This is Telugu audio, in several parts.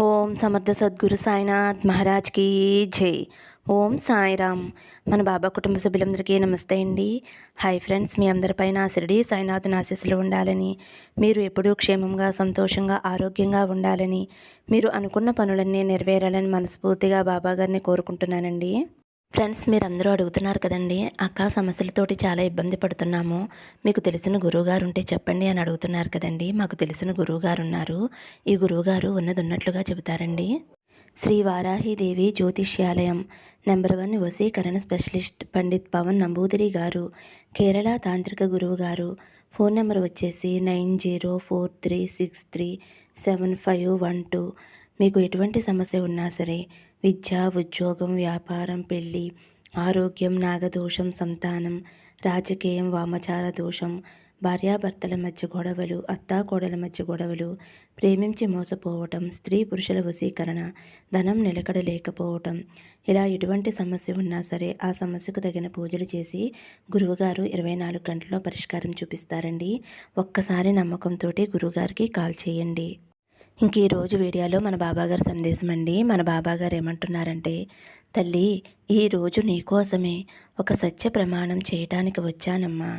ఓం సమర్థ సద్గురు సాయినాథ్ మహారాజ్కి జై. ఓం సాయిరామ్. మన బాబా కుటుంబ సభ్యులందరికీ నమస్తే అండి. హాయ్ ఫ్రెండ్స్ మీ అందరిపైన షిరిడి సాయినాథ్ ఆశీస్సులు ఉండాలని మీరు ఎప్పుడూ క్షేమంగా సంతోషంగా ఆరోగ్యంగా ఉండాలని మీరు అనుకున్న పనులన్నీ నెరవేరాలని మనస్ఫూర్తిగా బాబా గారిని కోరుకుంటున్నానండి. ఫ్రెండ్స్ మీరందరూ అడుగుతున్నారు కదండి అక్క సమస్యలతోటి చాలా ఇబ్బంది పడుతున్నాము. మీకు తెలిసిన గురువుగారు ఉంటే చెప్పండి అని అడుగుతున్నారు కదండి మాకు తెలిసిన గురువుగారు ఉన్నారు ఈ గురువుగారు ఉన్నది ఉన్నట్లుగా చెబుతారండి. శ్రీ వారాహిదేవి జ్యోతిష్యాలయం నెంబర్ వన్ వసీకరణ స్పెషలిస్ట్ పండిత్ పవన్ నంబూదిరి గారు కేరళ తాంత్రిక గురువు గారు ఫోన్ నెంబర్ వచ్చేసి nine zero four three six three seven five one two. మీకు ఎటువంటి సమస్య ఉన్నా సరే విద్య ఉద్యోగం వ్యాపారం పెళ్ళి ఆరోగ్యం నాగదోషం సంతానం రాజకీయం వామచార దోషం భార్యాభర్తల మధ్య గొడవలు అత్తాకోడల మధ్య గొడవలు ప్రేమించి మోసపోవటం స్త్రీ పురుషుల వశీకరణ ధనం నిలకడ లేకపోవటం ఇలా ఎటువంటి సమస్య ఉన్నా సరే ఆ సమస్యకు తగిన పూజలు చేసి గురువుగారు ఇరవై నాలుగు గంటల్లో పరిష్కారం చూపిస్తారండి. ఒక్కసారి నమ్మకంతో గురువుగారికి కాల్ చేయండి. ఇంక ఈరోజు వీడియోలో మన బాబాగారి సందేశం అండి. మన బాబాగారు ఏమంటున్నారంటే తల్లి ఈరోజు నీకోసమే ఒక సత్య ప్రమాణం చేయటానికి వచ్చానమ్మా.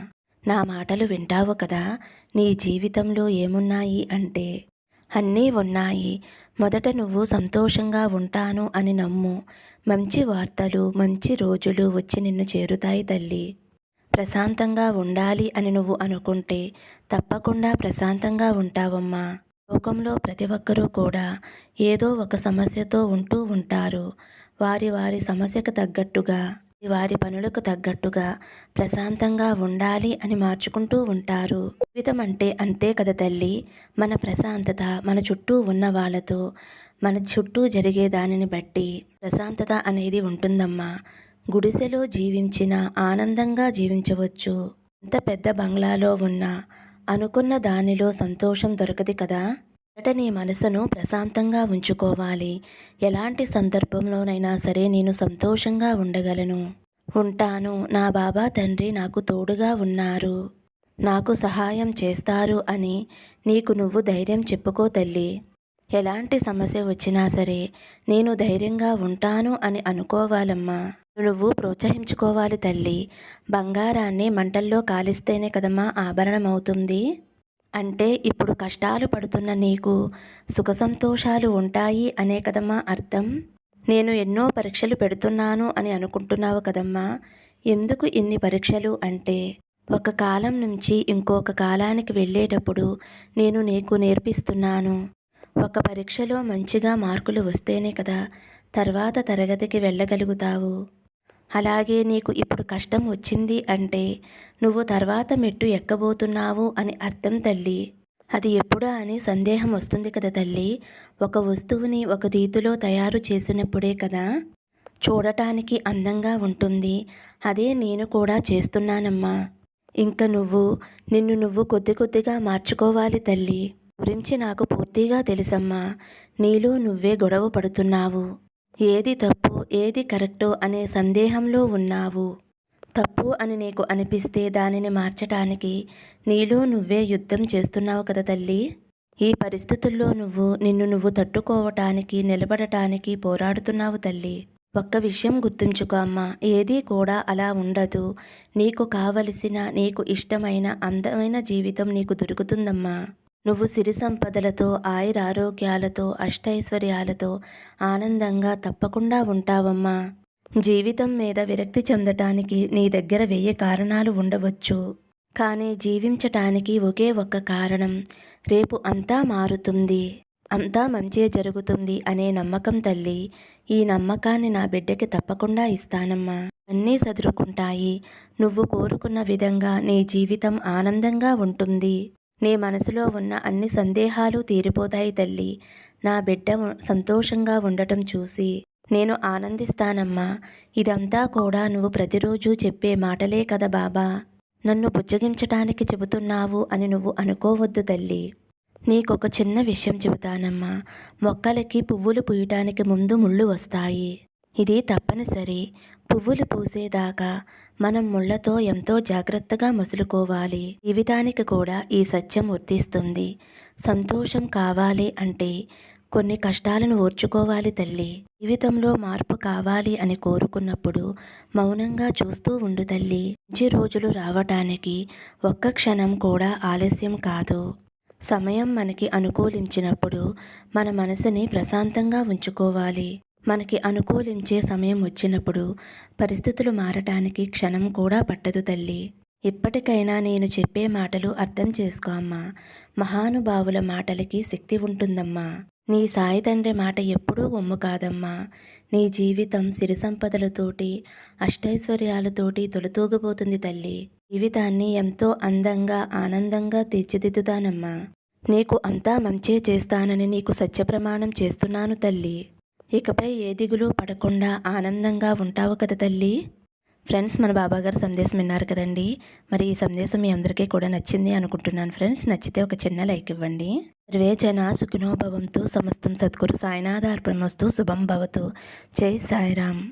నా మాటలు వింటావు కదా నీ జీవితంలో ఏమున్నాయి అంటే అన్నీ ఉన్నాయి. మొదట నువ్వు సంతోషంగా ఉంటాను అని నమ్ము. మంచి వార్తలు మంచి రోజులు వచ్చి నిన్ను చేరుతాయి తల్లి. ప్రశాంతంగా ఉండాలి అని నువ్వు అనుకుంటే తప్పకుండా ప్రశాంతంగా ఉంటావమ్మా. లోకంలో ప్రతి ఒక్కరూ కూడా ఏదో ఒక సమస్యతో ఉంటూ ఉంటారు. వారి వారి సమస్యకు తగ్గట్టుగా వారి పనులకు తగ్గట్టుగా ప్రశాంతంగా ఉండాలి అని మార్చుకుంటూ ఉంటారు. జీవితం అంటే అంతే కదా తల్లి? మన ప్రశాంతత మన చుట్టూ ఉన్న వాళ్ళతో మన చుట్టూ జరిగే దానిని బట్టి ప్రశాంతత అనేది ఉంటుందమ్మా. గుడిసెలో జీవించిన ఆనందంగా జీవించవచ్చు. ఎంత పెద్ద బంగ్లాలో ఉన్నా అనుకున్న దానిలో సంతోషం దొరకదు కదా? మొదట నీ మనసును ప్రశాంతంగా ఉంచుకోవాలి. ఎలాంటి సందర్భంలోనైనా సరే నేను సంతోషంగా ఉండగలను. ఉంటాను. నా బాబా తండ్రి నాకు తోడుగా ఉన్నారు. నాకు సహాయం చేస్తారు అని నీకు నువ్వు ధైర్యం చెప్పుకో తల్లి. ఎలాంటి సమస్య వచ్చినా సరే నేను ధైర్యంగా ఉంటాను అని అనుకోవాలమ్మా. నువ్వు ప్రోత్సహించుకోవాలి తల్లి. బంగారాన్ని మంటల్లో కాలిస్తేనే కదమ్మా ఆభరణం అవుతుంది అంటే ఇప్పుడు కష్టాలు పడుతున్న నీకు సుఖ సంతోషాలు ఉంటాయి అనే కదమ్మా అర్థం? నేను ఎన్నో పరీక్షలు పెడుతున్నాను అని అనుకుంటున్నావు కదమ్మా. ఎందుకు ఇన్ని పరీక్షలు అంటే? ఒక కాలం నుంచి ఇంకొక కాలానికి వెళ్ళేటప్పుడు నేను నీకు నేర్పిస్తున్నాను. ఒక పరీక్షలో మంచిగా మార్కులు వస్తేనే కదా తర్వాత తరగతికి వెళ్ళగలుగుతావు. అలాగే నీకు ఇప్పుడు కష్టం వచ్చింది అంటే నువ్వు తర్వాత మెట్టు ఎక్కబోతున్నావు అని అర్థం తల్లి. అది ఎప్పుడా అని సందేహం వస్తుంది కదా తల్లి. ఒక వస్తువుని ఒక రీతిలో తయారు చేసినప్పుడే కదా చూడటానికి అందంగా ఉంటుంది. అదే నేను కూడా చేస్తున్నానమ్మా. ఇంక నువ్వు నిన్ను నువ్వు కొద్ది కొద్దిగా మార్చుకోవాలి తల్లి. గురించి నాకు పూర్తిగా తెలుసమ్మా. నీలో నువ్వే గొడవ పడుతున్నావు. ఏది తప్పు ఏది కరెక్టో అనే సందేహంలో ఉన్నావు. తప్పు అని నీకు అనిపిస్తే దానిని మార్చటానికి నీలో నువ్వే యుద్ధం చేస్తున్నావు కదా తల్లి. ఈ పరిస్థితుల్లో నువ్వు నిన్ను నువ్వు తట్టుకోవటానికి నిలబడటానికి పోరాడుతున్నావు తల్లి. ఒక్క విషయం గుర్తుంచుకో అమ్మా. ఏదీ కూడా అలా ఉండదు. నీకు కావలసిన నీకు ఇష్టమైన అందమైన జీవితం నీకు దొరుకుతుందమ్మా. నువ్వు సిరి సంపదలతో ఆయురారోగ్యాలతో అష్టైశ్వర్యాలతో ఆనందంగా తప్పకుండా ఉంటావమ్మా. జీవితం మీద విరక్తి చెందటానికి నీ దగ్గర వెయ్యి కారణాలు ఉండవచ్చు. కానీ జీవించటానికి ఒకే ఒక్క కారణం రేపు అంతా మారుతుంది. అంతా మంచిగా జరుగుతుంది అనే నమ్మకం తల్లి. ఈ నమ్మకాన్ని నా బిడ్డకి తప్పకుండా ఇస్తానమ్మా. అన్నీ సదురుకుంటాయి. నువ్వు కోరుకున్న విధంగా నీ జీవితం ఆనందంగా ఉంటుంది. నీ మనసులో ఉన్న అన్ని సందేహాలు తీరిపోతాయి తల్లి. నా బిడ్డ సంతోషంగా ఉండటం చూసి నేను ఆనందిస్తానమ్మా. ఇదంతా కూడా నువ్వు ప్రతిరోజు చెప్పే మాటలే కదా బాబా. నన్ను బుజ్జగించటానికి చెబుతున్నావు అని నువ్వు అనుకోవద్దు తల్లి. నీకొక చిన్న విషయం చెబుతానమ్మా. మొక్కలకి పువ్వులు పూయటానికి ముందు ముళ్ళు వస్తాయి. ఇది తప్పనిసరి. పువ్వులు పూసేదాకా మనం ముళ్ళతో ఎంతో జాగ్రత్తగా మసులుకోవాలి. జీవితానికి కూడా ఈ సత్యం వర్తిస్తుంది. సంతోషం కావాలి అంటే కొన్ని కష్టాలను ఓర్చుకోవాలి తల్లి. జీవితంలో మార్పు కావాలి అని కోరుకున్నప్పుడు మౌనంగా చూస్తూ ఉండు తల్లి. మంచి రోజులు రావటానికి ఒక్క క్షణం కూడా ఆలస్యం కాదు. సమయం మనకి అనుకూలించినప్పుడు మన మనసుని ప్రశాంతంగా ఉంచుకోవాలి. మనకి అనుకూలించే సమయం వచ్చినప్పుడు పరిస్థితులు మారటానికి క్షణం కూడా పట్టదు తల్లి. ఇప్పటికైనా నేను చెప్పే మాటలు అర్థం చేసుకో అమ్మా. మహానుభావుల మాటలకి శక్తి ఉంటుందమ్మా. నీ సాయి తండ్రి మాట ఎప్పుడూ ఒమ్ము కాదమ్మా. నీ జీవితం సిరి సంపదలతోటి అష్టైశ్వర్యాలతోటి తొలతూగబోతుంది తల్లి. జీవితాన్ని ఎంతో అందంగా ఆనందంగా తీర్చిదిద్దుతానమ్మా. నీకు అంతా మంచే చేస్తానని నీకు సత్యప్రమాణం చేస్తున్నాను తల్లి. ఇకపై ఏ దిగులు పడకుండా ఆనందంగా ఉంటావు కదా తల్లి? ఫ్రెండ్స్ మన బాబా గారు సందేశం విన్నారు కదండి. మరి ఈ సందేశం మీ అందరికీ కూడా నచ్చింది అనుకుంటున్నాను ఫ్రెండ్స్. నచ్చితే ఒక చిన్న లైక్ ఇవ్వండి. సర్వే జన సుఖినోభవంతో సమస్తం సద్గురు. సాయినాథార్పణమస్తు శుభం భవతు. జై సాయిరామ్.